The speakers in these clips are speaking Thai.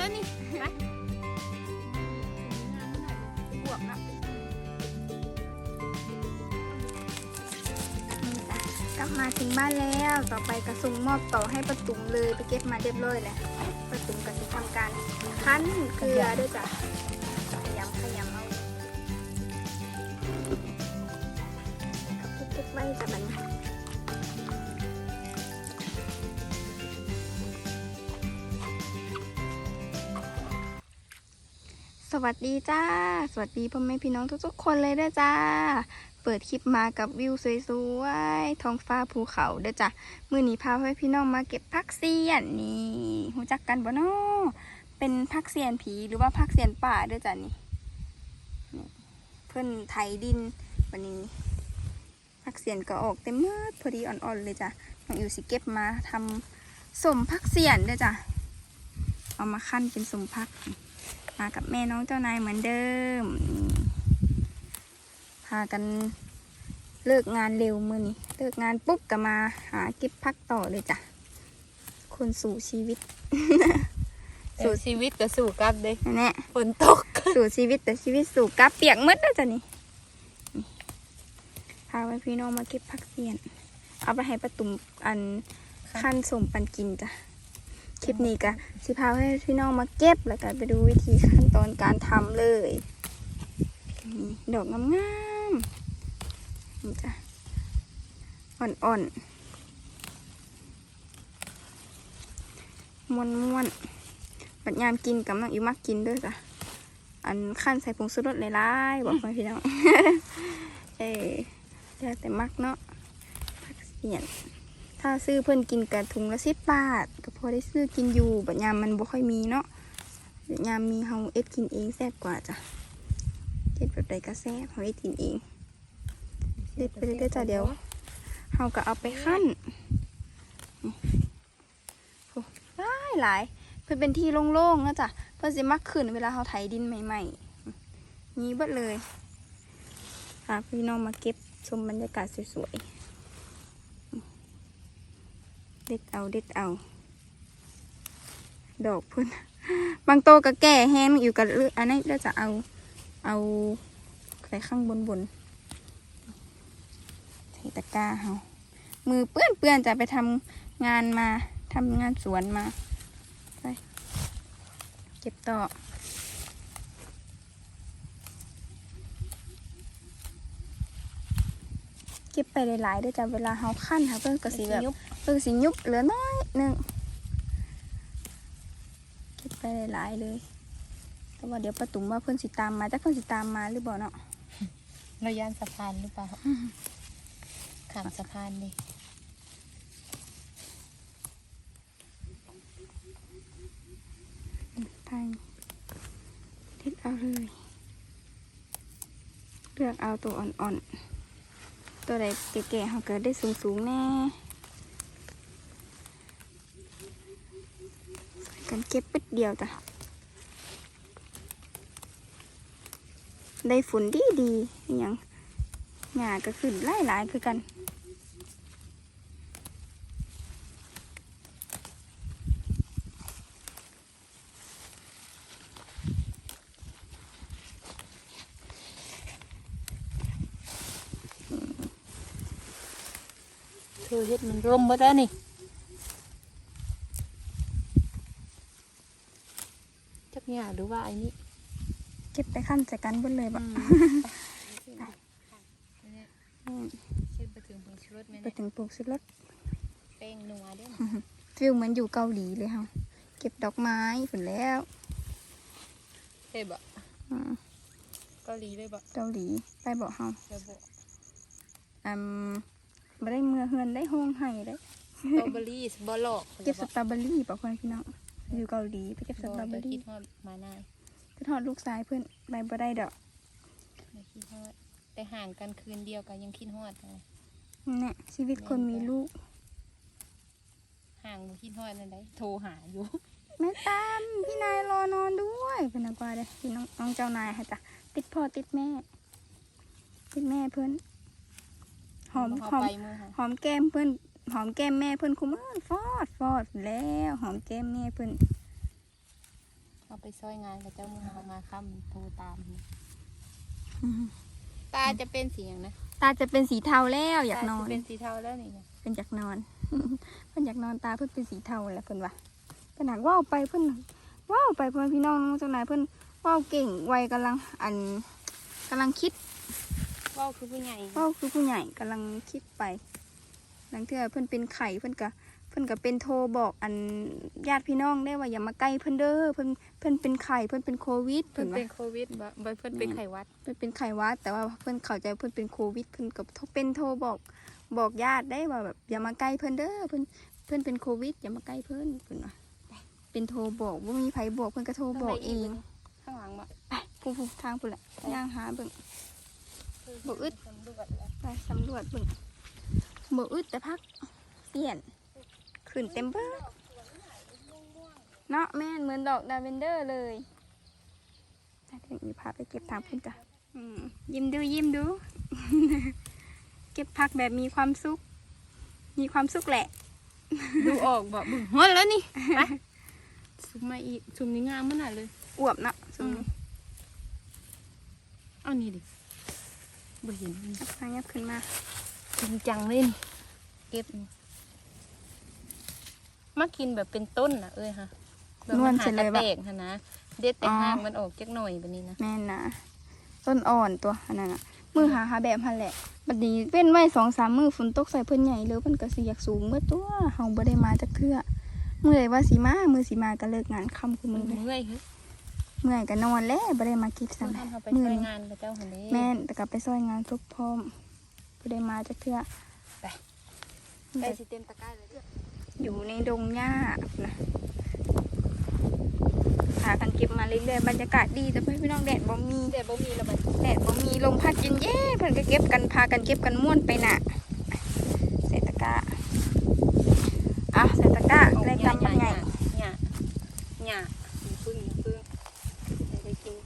ตัวนี้ไปบวกนะนี่จ้ะกลับมาถึงบ้านแล้ว ต่อไปกระสุงมอบต่อให้ประตุ่มเลยไปเก็บมาเรียบร้อยแล้วประตุ่มก็จะทำการคั้นเกลือด้วยจ้ะขยำขยำเอากับเก็บไว้จ้ะบัน วัสดีจ้า สวัสดีพ่อแม่พี่น้องทุกๆ คนเลยเด้จ้า เปิดคลิปมากับวิวสวยๆ ท้องฟ้าภูเขาเด้จ้ะมือนี้พาให้พี่น้องมาเก็บพักเสียนนี่หูจักกันบ่นาะเป็นพักเสียนผีหรือว่าพักเสียนป่าเด้จ้ะนี่ เพิ่อนไถดินวันนี้ พักเสียนก็ออกเต็มเมื่อพอดีอ่อนๆเลยจ้ะน้องอิวสิเก็บมาทำสมพักเสียนเด้จ้ะเอามาขั้นเป็นสมพัก มากับแม่น้องเจ้านายเหมือนเดิมนี่พากันเลิกงานเร็วมือนี้เลิกงานปุ๊บก็มาหาเก็บพักต่อเลยจ้ะ คนสู่ชีวิต สู่ชีวิตกับสู่กลับเด้นั่นแหละฝนตก สู่ชีวิตแต่ชีวิตสู่กลับเปียกหมืดแล้วจ้ะนี่นี่พาไว้พี่น้องมาเก็บพักเสียน เอาไปให้ประตุ่มอันขั้นสมปันกินจ้ะ คลิปนี้ก็สิพาให้พี่น้องมาเก็บแล้วก็ไปดูวิธีขั้นตอนการทำเลยนี่ดอกงามๆนี่จ้ะอ่อนๆม้วนๆปัญญามกินกับน้องอิวมักกินด้วยจ้ะอันขั้นใส่ผงชูรสหลายๆบอกพี่น้อง เออแล้วแต่มักเนาะผักเสียน ถ้าซื้อเพื่อนกินกับถุงละสิบบาทก็พอได้ซื้อกินอยู่บัดยามมันบ่ค่อยมีเนาะบัดยามมีเฮาเอ็ดกินเองแซ่บกว่าจ้ะเฮ็ดแบบใดก็แซ่บเฮาเอ็ดกินเองเด็ดไปเรื่อยๆจ้ะเดี๋ยวเฮาก็เอาไปขั้นโอ้หลายหลายเพื่อเป็นที่โล่งๆนะจ้ะเพื่อสิมักขึ้นเวลาเฮาไถดินใหม่ๆนี้เบิดเลยพาพี่น้องมาเก็บชมบรรยากาศสวยๆ เด็ดเอาเด็ดเอา ดอกพุ่นบางโตก็แก่แห้งอยู่กับเอันนี้เราจะเอาเอาใส่ข้างบนบนใส่ตะกร้าเฮามือเปื้อนเปื้อนจะไปทำงานมาทำงานสวนมาไปเก็บต่อเก็บไปหลายๆเด้วยจ้ะเวลาเฮาขั้นค่ะเพื่อนก็สีแบบ เออสิยุบเหลือน้อยหนึ่งเก็บไปหลายๆเลย แต่ว่าเดี๋ยวประตุมว่าเพื่อนสิตามมาจะเพื่อนสิตามมาหรือเปล่าเนาะเราย่านสะพานหรือเปล่าขามสะพานดิทางทิศเอาเลยเลือกเอาตัวอ่อนๆ ตัวใดแก่ๆเขาเกิดได้สูงๆแน่ กันเก็บปิดเดียวจ้ะ ได้ฝุ่นดีดีอย่างหญ้าก็ขึ้นหลายคือกันเธอเฮ็ดมันร่มบ่ได้นี่ จักหญ้าหรือว่าไอ้นี่เก็บไปขั้นใส่กันเบนเลยบะอืมเช็ดไปถึงผงชูรสไหมไปเนี่ยถึงปลูกสุดรถแป้งนัวเด้อฟิลเหมือนอยู่เกาหลีเลยค่ะเก็บดอกไม้ฝนแล้วเฮ้ยบ่อืมเกาหลีเลยบ่เกาหลีไปบอกเฮาแล้วบ่อืมบ่ได้เมื่อเฮือนได้ห้องให้ได้สตรอเบอรี่บ่หลอกเก็บสตรอเบอรี่บอกคนพี่น้อง อยู่เกาหลีไปเก็บสตรอเบอคิรี่ดฮอดมานายไปทอดลูกชายเพื่อนไปบ่ได้ดอกไม่คิดฮอดแต่ห่างกันคืนเดียวกันยังคิดฮอดเลยนี่นแหละชีวิตคนมีลูก ห่างบ่คิดฮอดนั่นได้โทรหาอยู่แม่ตามพี่นายรอนอนด้วยเป็นนักว่าเด้อพี่น้องน้องเจ้านายค่ะจ้ะติดพ่อติดแม่ ติดแม่เพื่อนหอมเขาหอมไปมือค่ะหอมแก้มเพื่อน หอมแก้มแม่เพื่อนคุ้มอฟอดฟอดแล้วหอมแก้มแม่เพื่อนเขาไปซอยงานกับเจ้ามือเขามาค่ำโทรตามตาจะเป็นสีอย่างนะตาจะเป็นสีเทาแล้วอยากนอตนจะเป็นสีเทาแล้วนี่นะเป็นอยากนอน เพิ่นอยากนอนตาเพิ่นเป็นสีเทาแหละเพิ่นว่าเพิ่นหักว่าวไปเพิ่นว่าวไปเพื่อนพี่น้องน้องเจ้านายเพิ่นว่าวเก่งวัยกำลังอันกำลังคิดว่าวคือผู้ใหญ่ว่าวคือผู้ใหญ่กำลังคิดไป หลังเทื่อเพิ่นเป็นไข่เพิ่นก็เพิ่นก็เป็นโทรบอกอันญาติพี่น้องได้ว่าอย่ามาใกล้เพิ่นเด้อเพิ่นเพิ่นเป็นไข่เพิ่นเป็นโควิดเพิ่เพิ่นนเป็ว่านโควิดบ่บ่เพิ่นเป็นไข้หวัด เพิ่นเป็นไข้หวัด แต่ว่าเพิ่นเข้าใจเพิ่นเป็นโควิด เพิ่นก็เป็นโทรบอกบอกญาติได้ว่าแบบอย่ามาใกล้เพิ่นเด้อเพิ่นเพิ่นเป็นโควิด อย่ามาใกล้เพิ่นเพิ่นว่าเป็นโทรบอกว่ามีไผบอกเพิ่นก็โทรบอกเองข้างหลังบ่ไปผู้ผู้ทางพุ่นแหละย่างหาเบิ่งบ่อึดสำรวจแล้วไปสำรวจเบิ่ง บ่อึดแต่พักเปลี่ยนขึ้นเต็มเบิดเนาะแม่นเหมือนดอกดาเวนเดอร์เลยถ้าถึงมีพาไปเก็บทางพุ่นจ้ะอืมยิ้มดูยิ้มดู เก็บผักแบบมีความสุข มีความสุขแหละ ดูออกบ่บึ้งฮอดแล้วนี่ไปซุมมาอีกซุมนี้งามขนาดเลยอวบเนาะสุดเอานี่ดิบ่เห็นมันนับพายับขึ้นมา จริงจังเลยนี่เก็บนี่มากินแบบเป็นต้นน่ะเอ้ยฮะแบบนวลหาเสร็จเลยกปะระเตกหั่นนะเด็ดแต่อ๋อหางมันออกจักหน่อยแบบนี้นะแม่นนะต้นอ่อนตัวอันนั้นน่ะมือหาหาแบบพันแหละบัดนี้เป็นไว้สองสามมือฝนตกใส่เพิ่นใหญ่เลยเพิ่นก็สิอยากสูงเมื่อตัวเฮาบ่ได้มาจักเทื่อมื้อใดว่าสิมามื้อสิมาก็เลิกงานค่ำคือมัมื้นอเลยเมื่อยเฮ้ยเมื่อยก็นอนแล้วบ่ได้มาเก็บต้อซ้ำงเลยทำเขาไปมื้อช่วยนี้งานกับเจ้าหันเด้แม่นแต่ก็ไปซอยงานทุกพร้อม บ่ได้มาจักเทื่อไปใกล้สิเต็มตะกร้าเลยเด้ออยู่ในดงหญ้านะพากันเก็บมาเรื่อยๆบรรยากาศดีแต่เพื่อนพี่น้องแดดบ่มีแต่บ่มีแล้วบัดแดดบ่มีลมพัดเย็นเย่เพิ่นก็เก็บกันพากันเก็บกันม่วนไปน่ะใส่ตะกร้าอะใส่ตะกร้าได้กำยังไง หญ้าหญ้าพึ่งพึ่งได้ได้กิน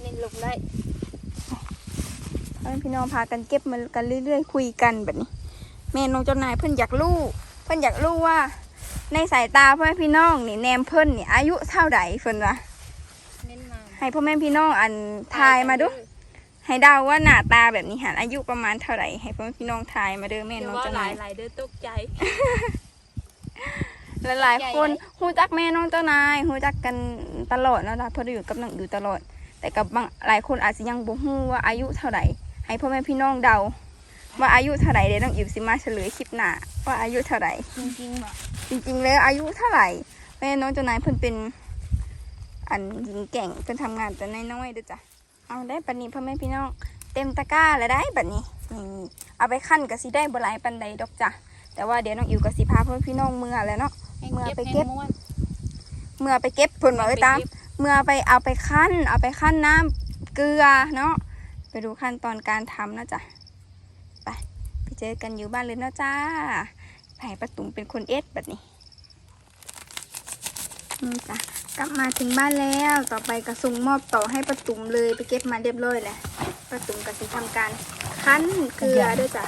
เน้นลงได้ เพื่อ นพี่น้องพากันเก็บมากันเรื่อยๆ คุยกันแบบนี้ แม่น้องเจ้านายเพิ่นอยากรู้เพิ่นอยากรู้ว่า ในสายตาพ่อแม่พี่น้องนี่แนมเพิ่นนี่อายุเท่าใดเพิ่นวะเน้นมาให้พ่อแม่พี่น้องอันทายมาดูให้เดาว่าหน้าตาแบบนี้หันอายุประมาณเท่าไหร่ให้พ่อแม่พี่น้องทายมาเด้อแม่เดี๋ยน้วองว่าเจ้าหนาลายยหลายเด้อตกใจหลายใหญ่ๆคนฮู้จักแม่น้องเจ้านายฮู้จักกันตลอดเนาะล่ะเพราะได้อยู่กับน้องอยู่ตลอด แต่กับบางหลายคนอาจจะยังบ่ฮู้ว่าอายุเท่าไหร่ ให้พ่อแม่พี่น้องเดา ว่าอายุเท่าไหร่เดี๋ยวน้องอิ๋วสิมาเฉลยคลิปหน้าว่าอายุเท่าไหร่จริงๆบ่จริง ๆ แล้วอายุเท่าไหร่แม่น้องเจ้านายเพิ่นเป็น อันหญิงแกร่งเพิ่นทำงานแต่น้อยๆเด้อจ้ะเอาได้ปันนี้พ่อแม่พี่น้องเต็มตะกร้าแล้วได้บัดนี้นี่เอาไปขั้นก็สิได้บ่หลายปันใดดอกจ้ะแต่ว่าเดี๋ยวน้องอิ๋วก็สิพาพ่อแม่พี่น้องเมื่อแล้วเนาะให้เมื่อไปให้เก็บม้วนเมื่อไปเก็บเพิ่นว่าเอ้ยตามไปเก็บเมื่อไปเอาไปขั้น เอาไปขั้นน้ำเกลือเนาะไป ดูขั้นตอนการทำนะจ๊ะ ไปไปเจอกันอยู่บ้านเลยเนาะจ้าไผ่ประตุมเป็นคนเอ็ดแบบนี้นี่จ้ะกลับมาถึงบ้านแล้ว ต่อไปกระสุงมอบต่อให้ประตุมเลยไปเก็บมาเรียบร้อยแล้วประตุมกระสิทำการคั้นเกลือด้วยจ้ะ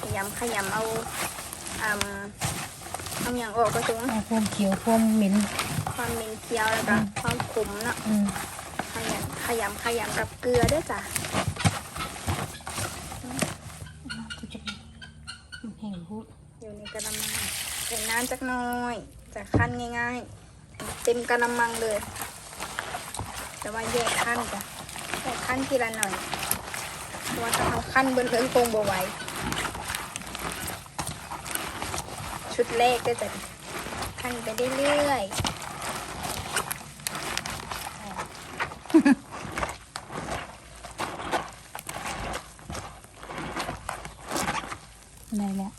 ขยำขยำเอาอืมเอาอย่างออกกระสุงเอาความเขียวความเหม็นความเหม็นเคี้ยวแล้วก็ความขมเนาะอืม ขยำขยำขยำกับเกลือด้วยจ้ะก็จะแห้งพูดอยู่ในกระมังใส่น้ำจักหน้อยจะขั้นง่ายๆ เต็มกระมังเลย แต่ว่าแยกขั้นจ้ะแยกขั้นทีละหน่อยเพราะว่าถ้าเอาขั้นเบิ้ลเบิ้ลคงบ่ไหวชุดแรกก็จะขั้นไปเรื่อยๆ ได้แล้ว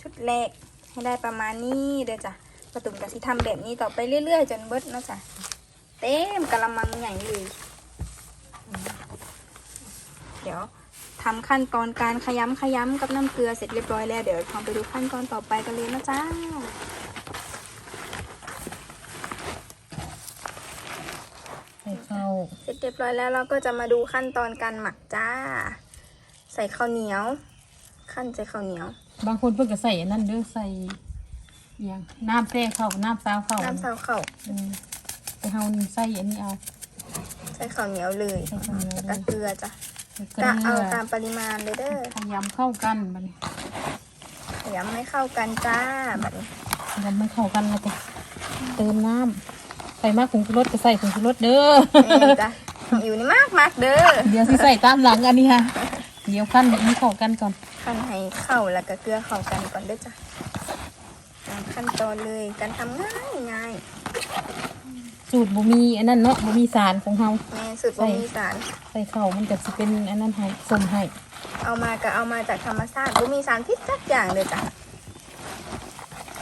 ชุดแรกให้ได้ประมาณนี้เด้อจ้ะประตุ่มกะสิทำแบบนี้ต่อไปเรื่อยๆ จนเบิดเนาะจ้ะ เต็มกะละมังใหญ่เลย เดี๋ยว ทำขั้นตอนการขยำขยำกับน้ำเกลือเสร็จเรียบร้อยแล้วเดี๋ยวทำไปดูขั้นตอนต่อไปกันเลยนะจ้าเสร็จเรียบร้อยแล้วเราก็จะมาดูขั้นตอนการหมักจ้า ใส่ข้าวเหนียว ขั้นใส่ข้าวเหนียว บางคนเพิ่งจะใส่นั่นด้วยใส่ยังน้ำแซ่เข้าวน้ำซาวข้าวน้ำซาวข้าวไปเอาใส่อันนี้เอา ใส่ข้าวเหนียวเลยแล้วก็เกลือจ้ะ กลืก็เอาอตามปริมาณเลยเด้อพยายามเข้ากันบัดนี้พยายามให้เข้ากันจ้าแบบนี้พยายามไม่เข้ากันแล้วจ้ะเติมน้ำใส่มากผงชูรสก็ใส่ผงชูรสเด้อแม่นจ้ะน้องอิ๋วนี่มากมากๆเด้อเดี๋ยวสิใส่ตามหลังอันนี้ค่ะเดี๋ยวขั้นนี้เข้ากันก่อนขั้นให้เข้าแล้วก็เกลือเข้ากันก่อนเด้อจ้ะตามขั้นตอนเลยการทำง่ายง่าย สูตรบ่มีอันนั้นเนาะบ่มีสารของเฮาแม่สุดบ่มีสาร ใส่เข้ามันก็สิเป็นอันนั้นให้สมให้เอามาก็เอามาจากธรรมชาติบ่มีสารพิษสักอย่างเลยจ้ะ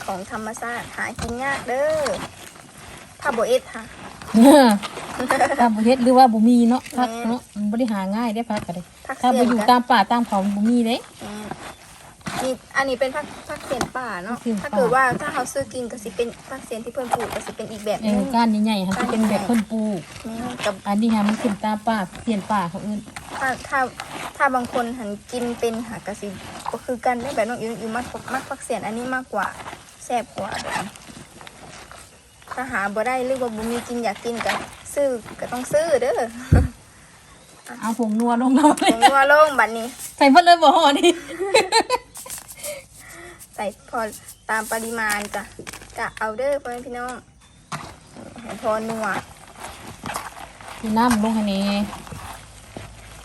ของธรรมชาติหากินยากเด้อถ้าบ่เอ็ดค่ะ ตามประเทศหรือว่าบ่มีเนาะพักเนาะมันบ่ได้หาง่ายได้พักก็ได้ผักถ้าเสียไปนอยู่จ้ะ ตามป่าตามเขามันบ่มีเด้อืม นี่อันนี้เป็นผักผักเสียนป่าเนาะผักเสียนป่า ถ้าเกิดว่าถ้าเขาซื้อกินก็สิเป็นผักเสียนที่เพิ่นปลูกก็สิเป็นอีกแบบอหย่านึงงก้านใหญ่ๆค่ะที่เป็นแบบคนปลูก แม่กับอันนี้ค่ะมันขึ้นตามป่าเสียนป่าเขาเอิ้นถ้าถ้าถ้าบางคนหันกินเป็นหากะสิก็คือกันได้แบบน้องอิวอิวมักมักผักเสียนอันนี้มากกว่าแซ่บกว่าแบบนี้ถ้าหาบ่ได้หรือว่าบ่มีกินอยากกินก็ซื้อก็ต้องซื้อเด้อเอาผงนัวลงเราเลผยงนัวลงบัดนี้ ใส่เพิ่นเลยบ่ห่อนี่ใส่พอตามปริมาณจ้ะกะเอาเด้อพ่อแม่พี่น้องให้พอนัวมีน้ำลงให้นี่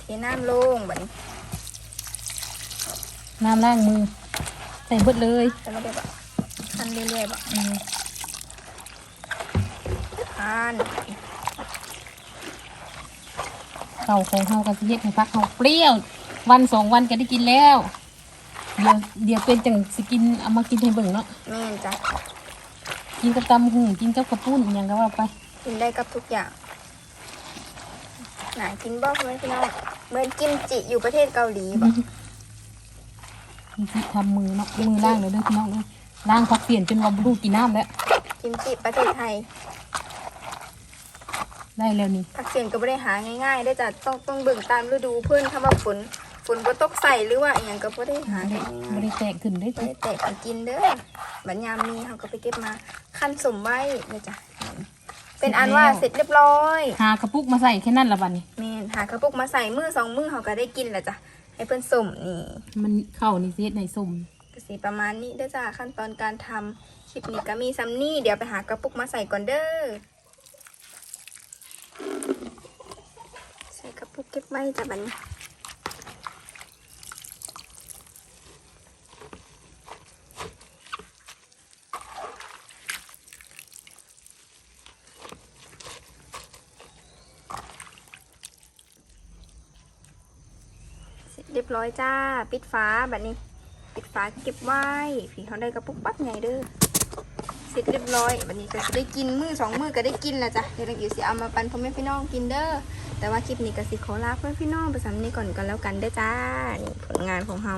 เทน้ำลงบัดนี้น้ำล้างมือ ใส่เบิดเลยแล้วก็แบบคันเรื่อยๆแบบอืมคันข้าวของเฮาก็สิเฮ็ดให้พักเฮาเปรี้ยว วันสองวันก็ได้กินแล้ว เดี๋ยวเดี๋ยวเป็นจังสิกินเอามากินให้เบิ่งเนาะแม่นจ้ะกินกับตำหูกินกับกระปุ้นอหยังก็ว่าไปกินได้กับทุกอย่างหนากินบ่พ่อแม่พี่น้องเหมือนกิมจิอยู่ประเทศเกาหลีบ่มีที่ทำมือเนาะมือล่างเลยเด้อพี่น้องเด้อล่างพักเปลี่ยนจนว่าบ่รู้กี่น้ำแล้วกิมจิประเทศไทยได้แล้วนี่ ผักเสียนก็ไม่ได้หาง่ายๆได้อจ้ะต้องต้องเบิ่งตามฤดูเพื่อนถ้าว่าฝน ฝนบ่ตกใส่หรือว่าอหย่างก็บ่ได้หาบ่ได้ได้ง่ายบ่ได้แตกขึ้นได้ๆบ่จ้ะได้แตกไปกินเด้อบัดยามมีเขาก็ไปเก็บมาขั้นสมไว้เลยจ้ะเป็นอันว่าเสร็จเรียบร้อยหากระปุกมาใส่แค่นั้นละบัดนี้แม่นหากระปุกมาใส่มือสองมือเขาก็ได้กินแหละจ้ะให้เพื่อนสมนี่มันเข้านี่สิเฮ็ดในส้มก็สีประมาณนี้เด้อจ้ะขั้นตอนการทำคลิปนี้ก็มีซัมนี่เดี๋ยวไปหากระปุกมาใส่ก่อนเด้อใส่กระปุกเก็บไว้จ้ะบัดนี้เสร็จเรี ยบร้อยจ้า ปิดฟ้าแบบนี้ ปิดฝาเก็บไว้ผีเขาได้กระปุกปั๊บไงเด้อเสร็จเรียบร้อยวันนี้ก็จะได้กินมือสองมือก็ได้กินแล้วจ้ะเดี๋ยวเราอยู่สิเอามาปันพ่อแม่พี่น้องกินเด้อแต่ว่าคลิปนี้ก็สิขอลาพ่อแม่พี่น้องไปสำนี้ก่อนกันแล้วกันเด้อจ้านี่ผลงานของเรา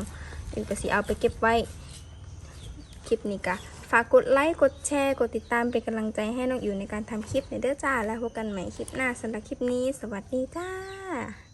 เดี๋ยวก็สิเอาไปเก็บไว้คลิปนี้ก็ฝากกดไลค์กดแชร์กดติดตามเป็นกำลังใจให้น้องอยู่ในการทำคลิปในเด้อจ้า แล้วพบกันใหม่คลิปหน้าสำหรับคลิปนี้ สวัสดีจ้า